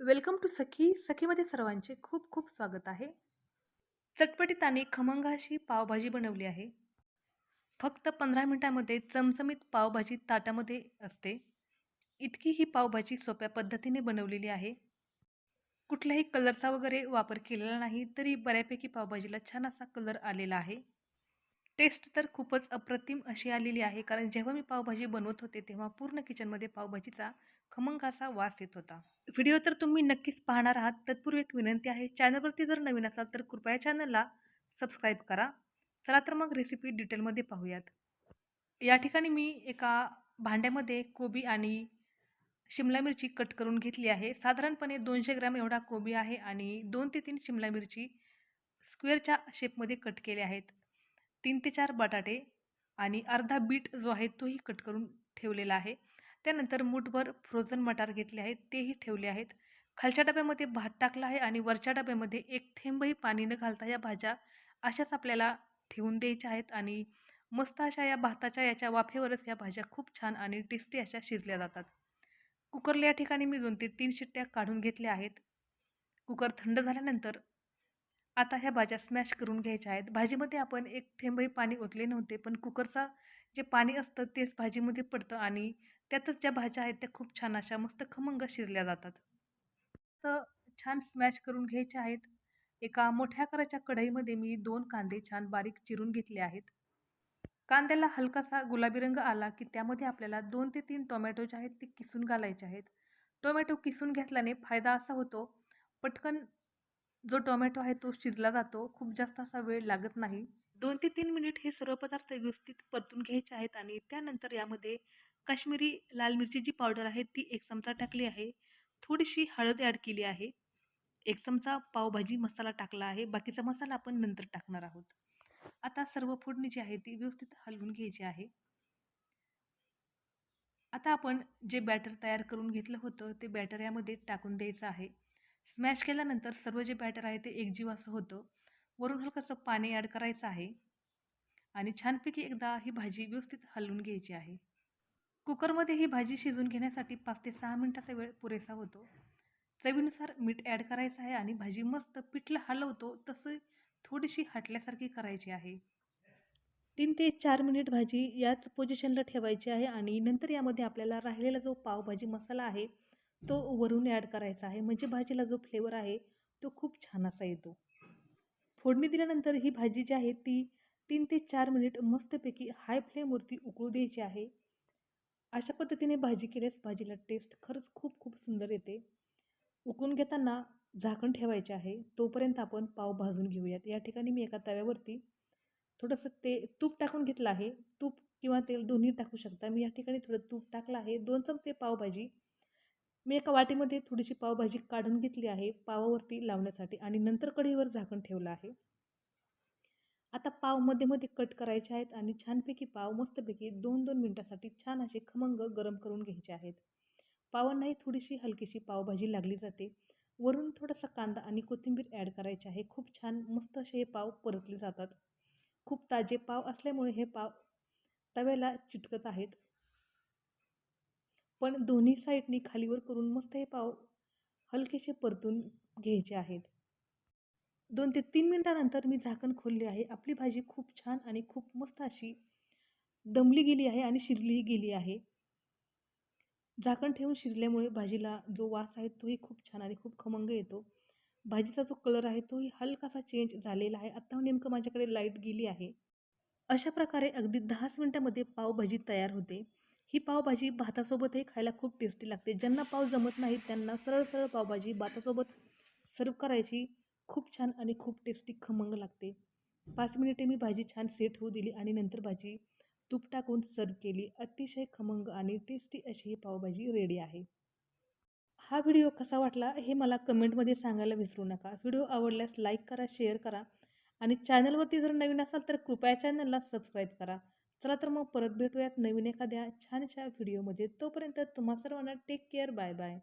Welcome to सखी. सखीमध्ये सर्वांचे खूप खूप स्वागत आहे. चटपटीत आणि खमंग अशी पावभाजी बनवली आहे. फक्त पंधरा मिनटामध्ये चमचमीत पावभाजी ताटामध्ये असते. इतकी ही पावभाजी सोप्या पद्धतीने बनवलेली आहे. कुठल्याही कलरचा वगैरे वापर केलेला नाही तरी बऱ्यापैकी पावभाजीला छान असा कलर आलेला आहे. टेस्ट तर खूपच अप्रतिम अशी आलेली आहे. कारण जेव्हा मी पावभाजी बनवत होते तेव्हा पूर्ण किचनमध्ये पावभाजीचा खमंग असा वास येत होता. व्हिडिओ तर तुम्ही नक्कीच पाहणार आहात. तत्पूर्वी एक विनंती आहे चॅनलवरती जर नवीन असाल तर कृपया चॅनलला सबस्क्राईब करा. चला तर मग रेसिपी डिटेलमध्ये पाहूयात. या ठिकाणी मी एका भांड्यामध्ये कोबी आणि शिमला मिरची कट करून घेतली आहे. साधारणपणे दोनशे ग्रॅम एवढा कोबी आहे आणि दोन ते तीन शिमला मिरची स्क्वेअरच्या शेपमध्ये कट केले आहेत. तीन ते चार बटाटे आणि अर्धा बीट जो आहे तोही कट करून ठेवलेला आहे. त्यानंतर मूठभर फ्रोझन मटार घेतले आहेत तेही ठेवले आहेत. खालच्या डब्यामध्ये भात टाकला आहे आणि वरच्या डब्यामध्ये एक थेंबही पाणी न घालता या भाज्या अशाच आपल्याला ठेवून द्यायच्या आहेत आणि मस्त अशा या भाताच्या याच्या वाफेवरच या भाज्या खूप छान आणि टेस्टी अशा शिजल्या जातात. कुकरला या ठिकाणी मी दोन ते तीन शिट्ट्या काढून घेतल्या आहेत. कुकर थंड झाल्यानंतर आता ह्या भाज्या स्मॅश करून घ्यायच्या आहेत. भाजीमध्ये आपण एक थेंबही पाणी ओतले नव्हते पण कुकरचा जे पाणी असतं तेच भाजीमध्ये पडतं आणि त्यातच ज्या भाज्या आहेत त्या खूप छान अशा मस्त खमंग शिरल्या जातात. तर छान स्मॅश करून घ्यायच्या आहेत. एका मोठ्या आकाराच्या कढईमध्ये मी दोन कांदे छान बारीक चिरून घेतले आहेत. कांद्याला हलकासा गुलाबी रंग आला की त्यामध्ये आपल्याला दोन ते तीन टोमॅटो जे आहेत ते किसून घालायचे आहेत. टोमॅटो किसून घेतल्याने फायदा असा होतो पटकन जो टोमॅटो आहे तो शिजला जातो. खूप जास्त असा वेळ लागत नाही. दोन ते तीन मिनिट हे सर्व पदार्थ व्यवस्थित परतून घ्यायचे आहेत आणि त्यानंतर यामध्ये काश्मीरी लाल मिरची जी पावडर आहे. ती एक चमचा टाकली आहे. थोडीशी हळद ॲड केली आहे. एक चमचा पावभाजी मसाला टाकला आहे. बाकीचा मसाला आपण नंतर टाकणार आहोत. आता सर्व फोडणी जी आहे ती व्यवस्थित हलवून घ्यायची आहे. आता आपण जे बॅटर तयार करून घेतलं होतं ते बॅटर यामध्ये टाकून द्यायचं आहे. स्मॅश केल्यानंतर सर्व जे बॅटर आहे ते एकजीव असं होतं. वरून हलकंसं पाणी ॲड करायचं आहे. आणि छानपैकी एकदा ही भाजी व्यवस्थित हलवून घ्यायची आहे. कुकरमध्ये ही भाजी शिजून घेण्यासाठी पाच ते सहा मिनटाचा वेळ पुरेसा होतो. चवीनुसार मीठ ॲड करायचं आहे आणि भाजी मस्त पिठलं हलवतो तसं थोडीशी हटल्यासारखी करायची आहे. तीन ते चार मिनिट भाजी याच पोझिशनला ठेवायची आहे आणि नंतर यामध्ये आपल्याला राहिलेला जो पावभाजी मसाला आहे तो वरून ॲड करायचा आहे. म्हणजे भाजीला जो फ्लेवर आहे तो खूप छान असा येतो. फोडणी दिल्यानंतर ही भाजी जी आहे ती तीन ते चार मिनिट मस्तपैकी हाय फ्लेमवरती उकळू द्यायची आहे. अशा पद्धतीने भाजी केल्यास भाजीला टेस्ट खरंच खूप खूप सुंदर येते. उकळून घेताना झाकण ठेवायचे आहे. तोपर्यंत आपण पाव भाजून घेऊयात. या ठिकाणी मी एका तव्यावरती थोडंसं ते तूप टाकून घेतलं आहे. तूप किंवा तेल दोन्ही टाकू शकता. मी या ठिकाणी थोडं तूप टाकलं आहे. दोन चमचे पावभाजी मी एका वाटीमध्ये थोडीशी पावभाजी काढून घेतली आहे पावावरती लावण्यासाठी आणि नंतर कढईवर झाकण ठेवलं आहे. आता पावमध्ये मध्ये कट करायचे आहेत आणि छानपैकी पाव मस्तपैकी दोन दोन मिनटासाठी छान असे खमंग गरम करून घ्यायचे आहेत. पावांनाही थोडीशी हलकीशी पावभाजी लागली जाते. वरून थोडासा कांदा आणि कोथिंबीर ॲड करायचे आहे. खूप छान मस्त असे हे पाव परतले जातात. खूप ताजे पाव असल्यामुळे हे पाव तव्याला चिटकत आहेत. पण दोन्ही साईडनी खालीवर करून मस्त हे पाव हलकेसे परतून घ्यायचे आहेत. दोन ते तीन मिनटानंतर मी झाकण खोलले आहे. आपली भाजी खूप छान आणि खूप मस्त अशी दमली गेली आहे आणि शिजलीही गेली आहे. झाकण ठेवून शिजल्यामुळे भाजीला जो वास आहे तोही खूप छान आणि खूप खमंग येतो. भाजीचा जो कलर आहे तोही हलकासा चेंज झालेला आहे. आत्ता नेमकं माझ्याकडे लाइट गेली आहे. अशा प्रकारे अगदी दहाच मिनटामध्ये पावभाजी तयार होते. ही पावभाजी भातासोबतही खायला खूप टेस्टी लागते. ज्यांना पाव जमत नाही त्यांना सरळ सरळ पावभाजी भातासोबत सर्व करायची खूप छान आणि खूप टेस्टी खमंग लागते. पाच मिनिटे मी भाजी छान सेट होऊ दिली आणि नंतर भाजी तूप टाकून सर्व केली. अतिशय खमंग आणि टेस्टी अशी ही पावभाजी रेडी आहे. हा व्हिडिओ कसा वाटला हे मला कमेंटमध्ये सांगायला विसरू नका. व्हिडिओ आवडल्यास लाईक करा शेअर करा आणि चॅनलवरती जर नवीन असाल तर कृपया चॅनलला सबस्क्राईब करा. चला तर मग परत भेटूयात नवीन एखाद्या छानशा व्हिडिओमध्ये तोपर्यंत तुम्हा सर्वांना टेक केअर बाय बाय